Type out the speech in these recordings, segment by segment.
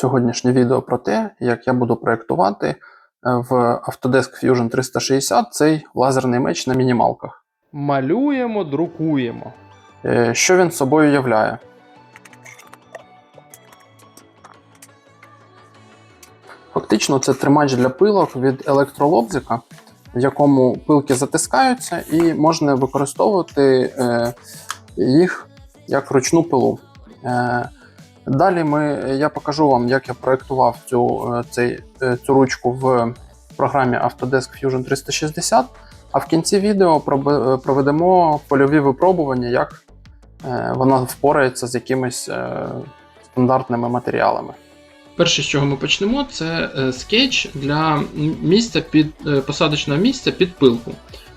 Сьогоднішнє відео про те, як я буду проєктувати е, в Autodesk Fusion 360 цей лазерний меч на мінімалках. Малюємо, друкуємо. Е, Що він собою являє? Фактично, це тримач для пилок від електролобзика, в якому пилки затискаються, і можна використовувати е, їх як ручну пилу. Е, Далі ми, я покажу вам, як я проєктував цю, е, цей, е, цю ручку в програмі Autodesk Fusion 360. А в кінці відео проведемо польові випробування, як е, вона впорається з якимись е, стандартними матеріалами. Перше, з чого ми почнемо, це е, скетч для місця під е, посадочного місця під пилку.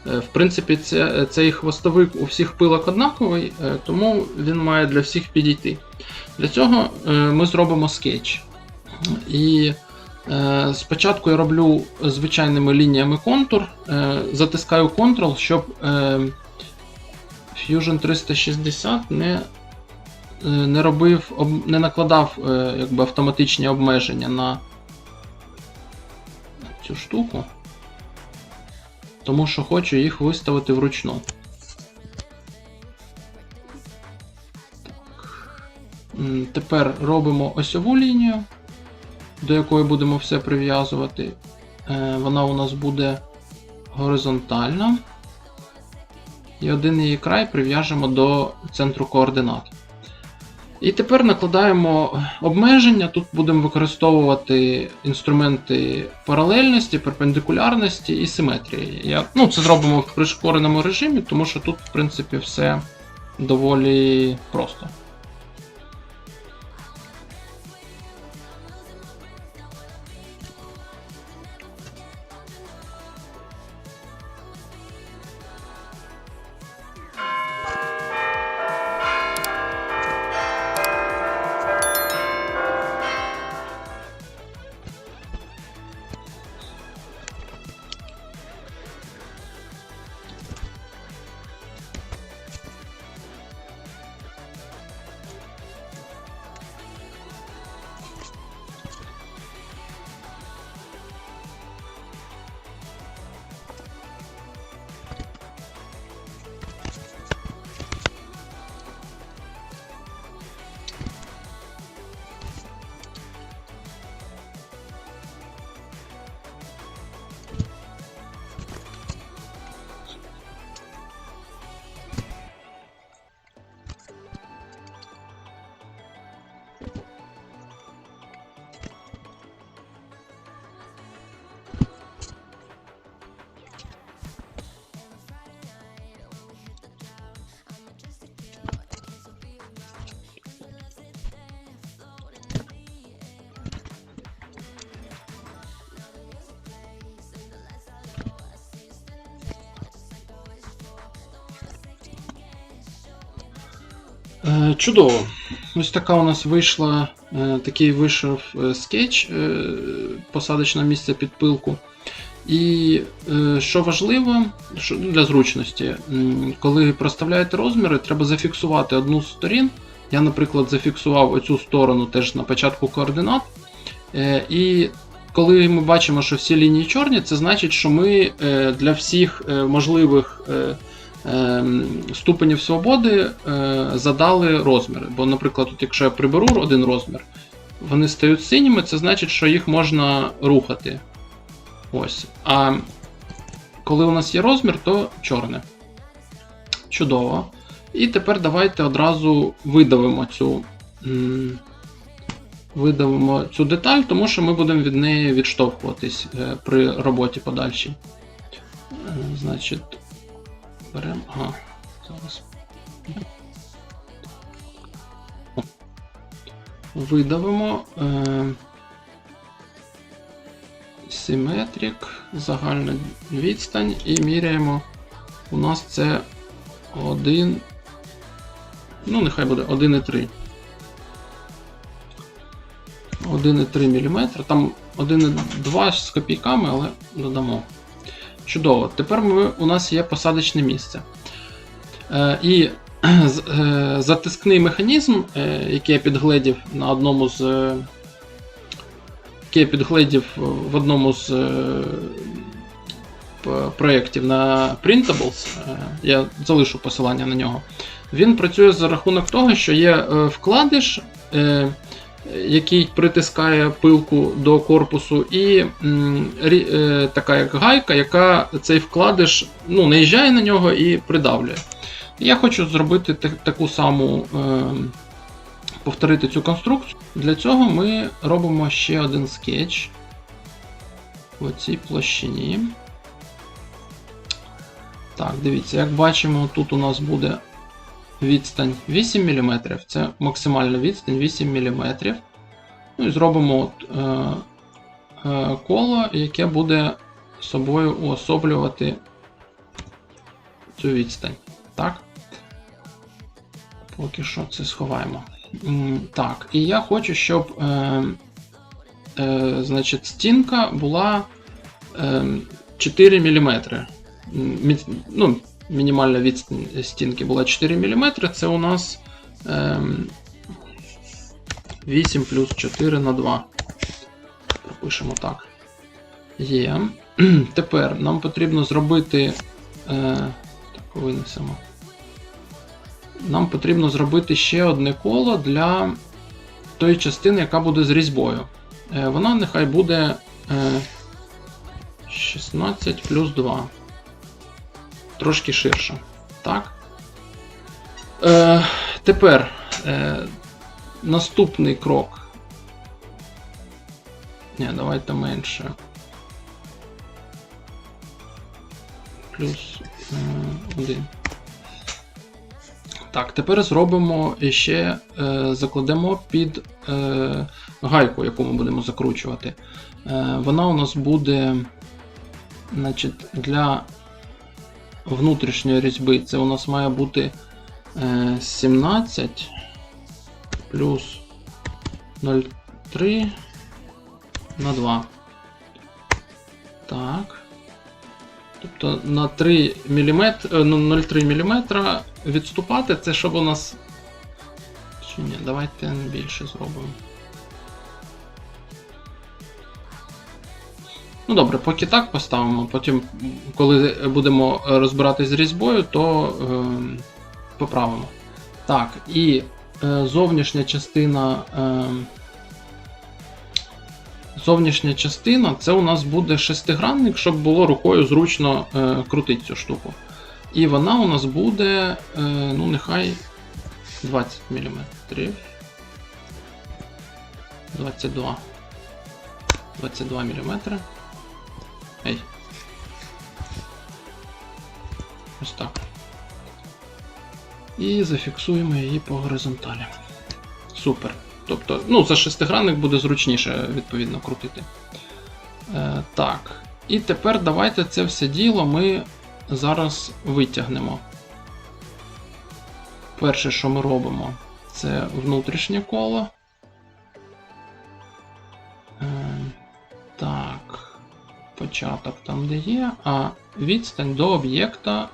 Е, В принципі, це, цей хвостовик у всіх пилок однаковий, е, тому він має для всіх підійти. Для цього е, ми зробимо скетч. І спочатку я роблю звичайними лініями контур, затискаю Ctrl, щоб Fusion 360 не не робив, не накладав якби, автоматичні обмеження на цю штуку, тому що хочу їх виставити вручну. Тепер робимо осьову лінію, до якої будемо все прив'язувати. Е, Вона у нас буде горизонтальна. І один її край прив'яжемо до центру координат. І тепер накладаємо обмеження. Тут будемо використовувати інструменти паралельності, перпендикулярності і симетрії. Я, ну, це зробимо в пришкореному режимі, тому що тут, в принципі, все доволі просто. Чудово. Ось така у нас вийшла, е, такий вийшов е, скетч е, посадочне місце під пилку. І е, що важливо що, ну, для зручності, коли проставляєте розміри, треба зафіксувати одну з сторін. Я, наприклад, зафіксував оцю сторону теж на початку координат. Е, І коли ми бачимо, що всі лінії чорні, це значить, що ми е, для всіх е, можливих е, ступенів свободи е, задали розміри. Бо, наприклад, тут, якщо я приберу один розмір, вони стають синіми, це значить, що їх можна рухати. Ось. А коли у нас є розмір, то чорне. Чудово. І тепер давайте одразу видавимо цю. Видавимо цю деталь, тому що ми будемо від неї відштовхуватись е, при роботі подальшій. Е, Значить, беремо. Ага, зараз. Видавимо. Е, Симетрик, загальна відстань і міряємо. У нас це 1. Ну, нехай буде 1,3. 1,3 мм. Там 1,2 з копійками, але додамо. Чудово. Тепер ми, у нас є посадочне місце. Е, і е, затискний механізм, е, який я підгледів на одному з е, яке я підгледів в одному з е, проєктів на Printables, е, я залишу посилання на нього. Він працює за рахунок того, що є е, вкладиш, е, який притискає пилку до корпусу, і е, така як гайка, яка цей вкладиш ну, наїжджає на нього і придавлює. Я хочу зробити та- таку саму, е, повторити цю конструкцію. Для цього ми робимо ще один скетч в цій площині. Так, дивіться, як бачимо, тут у нас буде відстань 8 мм. Це максимальна відстань 8 мм. Ну і зробимо е, е, коло, яке буде собою уособлювати цю відстань. Так? Поки що це сховаємо. Так, і я хочу, щоб е, е, значить, стінка була е, 4 мм. Ну, мінімальна відстань стінки була 4 мм. Це у нас е, 8 плюс 4 на 2. Пропишемо так. Є. Тепер нам потрібно зробити. Е, так, винесемо. Нам потрібно зробити ще одне коло для тої частини, яка буде з різьбою. Е, вона нехай буде е, 16 плюс 2. Трошки ширше. Так. Е, тепер е, наступний крок. Ні, давайте менше. Плюс е, 1. Так, тепер зробимо ще е, закладемо під е, гайку, яку ми будемо закручувати. Е, вона у нас буде значить, для внутрішньої різьби. Це у нас має бути е, 17 плюс 0,3 на 2. Так. Тобто на 3 мм, е, ну, 0,3 мм відступати, це щоб у нас. Чи ні, давайте більше зробимо. Ну добре, поки так поставимо. Потім, коли будемо розбиратись з різьбою, то е, поправимо. Так, і е, зовнішня частина. Е, Зовнішня частина це у нас буде шестигранник, щоб було рукою зручно е, крутити цю штуку. І вона у нас буде, е, ну, нехай 20 мм. 22. 22 мм. Ей. Ось так. І зафіксуємо її по горизонталі. Супер. Тобто, ну, за шестигранник буде зручніше, відповідно, крутити. Е, так. І тепер давайте це все діло ми зараз витягнемо. Перше, що ми робимо, це внутрішнє коло. Е, так. Початок там, де є, а відстань до об'єкта.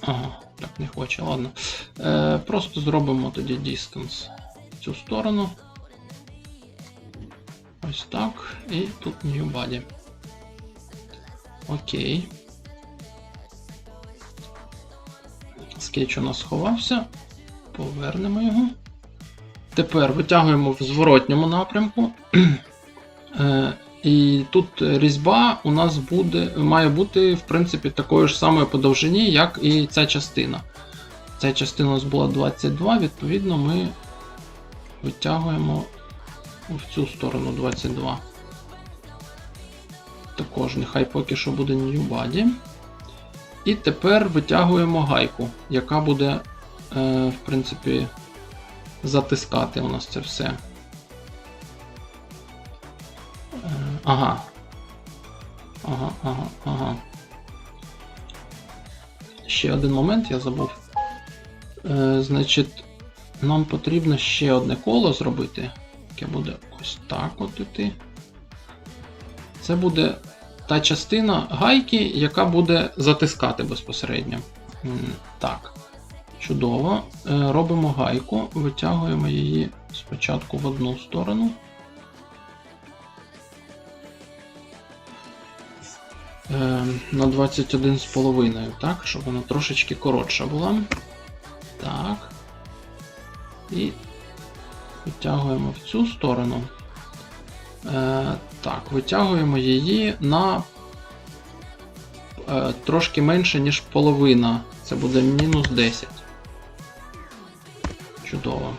Ага, так не хоче, ладно. Е, просто зробимо тоді distance в цю сторону. Ось так. І тут new body. Окей. Скетч у нас сховався. Повернемо його. Тепер витягуємо в зворотньому напрямку. Е, і тут різьба у нас буде, має бути, в принципі, такої ж самої по довжині, як і ця частина. Ця частина у нас була 22, відповідно, ми витягуємо в цю сторону 22. Також нехай поки що буде New Body. І тепер витягуємо гайку, яка буде, е, в принципі, затискати у нас це все. Е, Ага. Ага, ага, ага. Ще один момент я забув. Е, значить, нам потрібно ще одне коло зробити, яке буде ось так от іти. Це буде та частина гайки, яка буде затискати безпосередньо. Так. Чудово. Е, Робимо гайку, витягуємо її спочатку в одну сторону. Е, на 21,5, так, щоб вона трошечки коротша була. Так. І витягуємо в цю сторону. Е, так, витягуємо її на трошки менше, ніж половина. Це буде мінус 10. Чудово.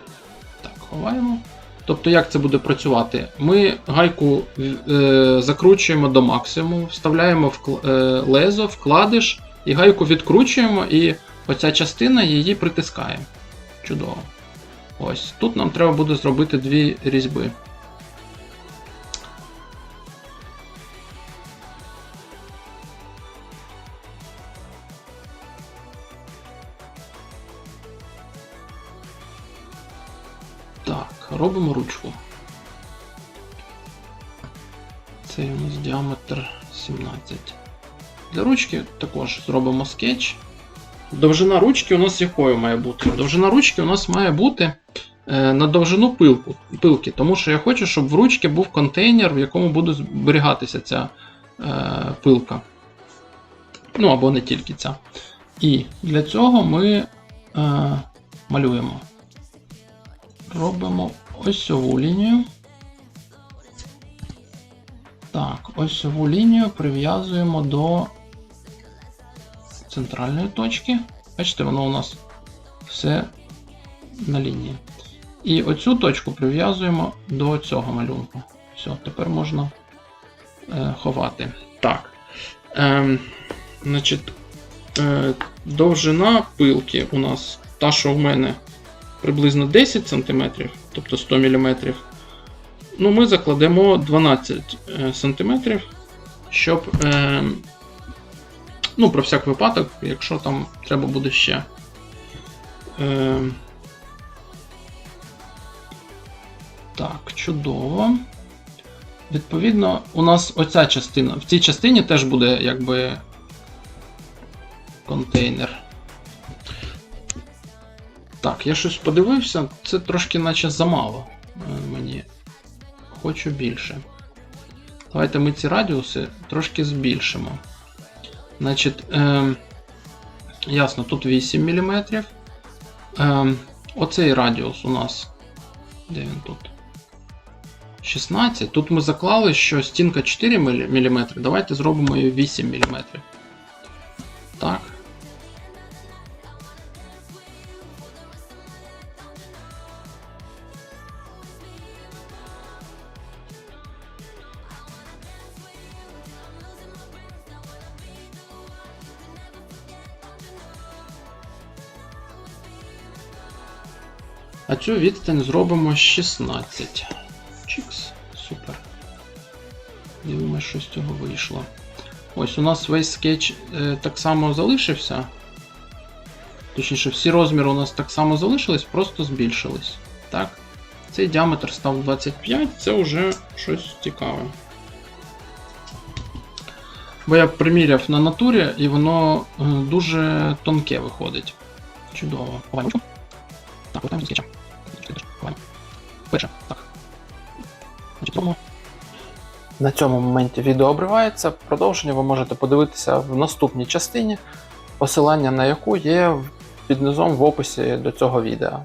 Так, ховаємо. Тобто, як це буде працювати? Ми гайку е, закручуємо до максимуму, вставляємо в е, лезо, вкладиш, і гайку відкручуємо, і оця частина її притискає. Чудово. Ось. Тут нам треба буде зробити дві різьби. Так, робимо ручку. Це у нас діаметр 17. Для ручки також зробимо скетч. Довжина ручки у нас якою має бути? Довжина ручки у нас має бути е, на довжину пилку, пилки, тому що я хочу, щоб в ручці був контейнер, в якому буде зберігатися ця е, пилка. Ну або не тільки ця. І для цього ми е, малюємо. Робимо осьову лінію. Так, осьову лінію прив'язуємо до центральної точки. Бачите, воно у нас все на лінії. І оцю точку прив'язуємо до цього малюнку. Все, тепер можна е, ховати. Так. Ем, значить, е, довжина пилки у нас та, що в мене приблизно 10 см, тобто 100 мм. Ну, ми закладемо 12 е, см, щоб. Е, ну, про всяк випадок, якщо там треба буде ще. Е, так, чудово. Відповідно, у нас оця частина. В цій частині теж буде якби контейнер. Я щось подивився, це трошки наче замало е, мені. Хочу більше. Давайте ми ці радіуси трошки збільшимо. Значить, е, ясно, тут 8 мм. Е, оцей радіус у нас. Де він тут? 16. Тут ми заклали, що стінка 4 мм. Давайте зробимо її 8 мм. А цю відстань зробимо 16. Чікс. Супер. Дивимось, що з цього вийшло. Ось у нас весь скетч е, так само залишився. Точніше, всі розміри у нас так само залишились, просто збільшились. Так. Цей діаметр став 25, це вже щось цікаве. Бо я приміряв на натурі, і воно е, дуже тонке виходить. Чудово. Так, повертаємо скетча. Перше. Так. Значить, робимо. На цьому моменті відео обривається. Продовження ви можете подивитися в наступній частині, посилання на яку є під низом в описі до цього відео.